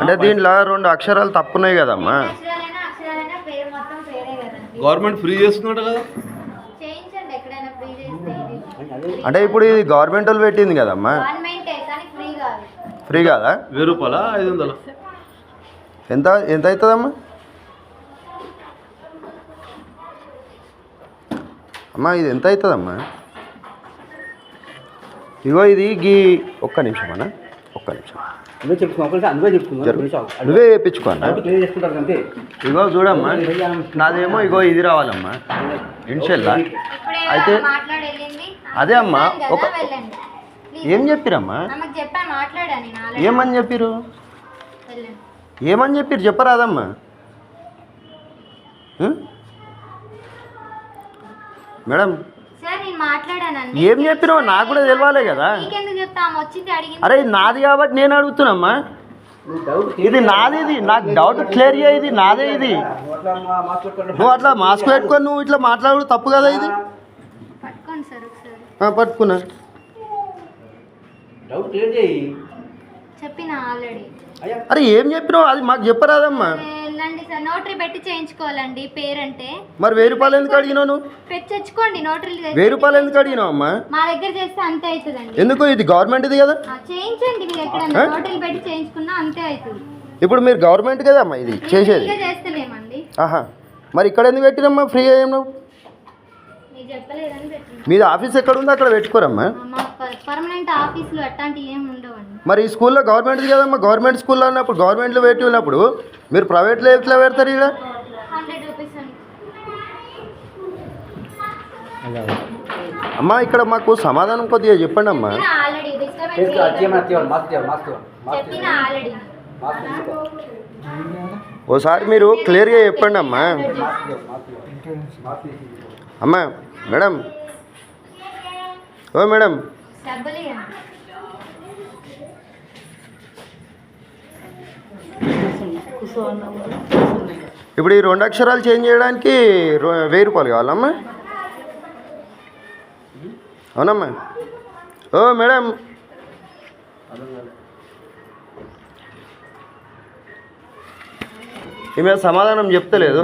అంటే దీంట్లో రెండు అక్షరాలు తప్పున్నాయి కదమ్మా. అక్షరాలైనా అక్షరాలైనా పేరు మొత్తం పేరే కదండి. గవర్నమెంట్ ఫ్రీ చేస్తున్నట్టు కదా. అంటే ఇప్పుడు ఇది గవర్నమెంట్ వాళ్ళు పెట్టింది కదమ్మా. గవర్నమెంటే కానీ ఫ్రీ కాదు. ఫ్రీ కాదా? వెయ్యి రూపాయలా? ఐదు వందలు? ఎంత ఎంత అవుతుందమ్మా అమ్మా ఇది ఎంత అవుతుందమ్మా ఇగో ఇది గీ ఒక్క నిమిషం అన్న ఒక్క నిమిషం. నువ్వే అన్న క్లియర్ చేసుకుంటారు అంతే. ఇగో చూడమ్మా నాదేమో ఇగో ఇది రావాలమ్మా. ఇన్షల్లా. అయితే అదే అమ్మా, ఒక-. ఏం చెప్పిరమ్మా. ఏమని చెప్పిరు? ఏమని చెప్పిరు? చెప్పరాదమ్మా? మేడం మాట్లాడానండి. ఏం చెప్పినావు? నాకు కూడా తెలవాలే కదా. నీకెందుకు చెప్తా ఆమె వచ్చింది అడిగింది. అరే ఇది నాది కాబట్టి నేను అడుగుతున్నామ్మా. ఇది నాది ఇది. నాకు డౌట్ క్లియర్ చేయ ఇది నాదే ఇది. నువ్వు అట్లా మాస్క్ పెట్టుకొని నువ్వు ఇట్లా మాట్లాడు తప్పు కదా ఇది? పట్టుకోండి సార్ ఒకసారి. ఆ, పట్టుకున్నా. డౌట్ క్లియర్ చేయి. చెప్పిన ఆల్రెడీ అయ్యా. అరే ఏం చెప్పినావు? అది మాకు చెప్పరాదమ్మా. నోటరీ పెట్టి చేయించుకోవాలండి పేరంటే. మరి వెయ్యి రూపాయలు ఎందుకు అడిగినావు నువ్వు? తెచ్చుకోండి నోటరీ వెయ్యి రూపాయలు ఎందుకు అడిగినావు అమ్మా? మా దగ్గర చేస్తే అంతే అవుతుందండి ఎందుకు? ఇది గవర్నమెంట్ ఇది కదా చేయించండి మీరు ఎక్కడన్నా. నోటరీ పెట్టి చేయించుకున్నా అంతే అవుతుంది ఇప్పుడు మీరు గవర్నమెంట్ కదా అమ్మా ఇది చేసేది? చేస్తలేమండి. ఆహా. మరి ఇక్కడ ఎందుకు పెట్టినమ్మా? ఫ్రీ ఏం నువ్వు మీరు చెప్పలేదని పెట్టిన మీది ఆఫీస్ ఎక్కడ ఉందో అక్కడ పెట్టుకోరమ్మా. పర్మనెంట్ ఆఫీసులు అట్లాంటివి ఏమి ఉండవండి. మరి ఈ స్కూల్లో గవర్నమెంట్ది కదమ్మా. గవర్నమెంట్ స్కూల్లో ఉన్నప్పుడు గవర్నమెంట్లో పెట్టి ఉన్నప్పుడు మీరు ప్రైవేట్లో ఎట్లా పెడతారు ఇక్కడ హండ్రెడ్ రూపీస్ అండి. అమ్మా ఇక్కడ మాకు సమాధానం కొద్దిగా చెప్పండి అమ్మా. ఓసారి మీరు క్లియర్గా చెప్పండి అమ్మా. అమ్మా మేడం. ఓ మేడం. ఇప్పుడు ఈ రెండు అక్షరాలు చేంజ్ చేయడానికి వెయ్యి రూపాయలు కావాలమ్మా. అవునమ్మా. ఓ మేడం. ఈమె సమాధానం చెప్తలేదు.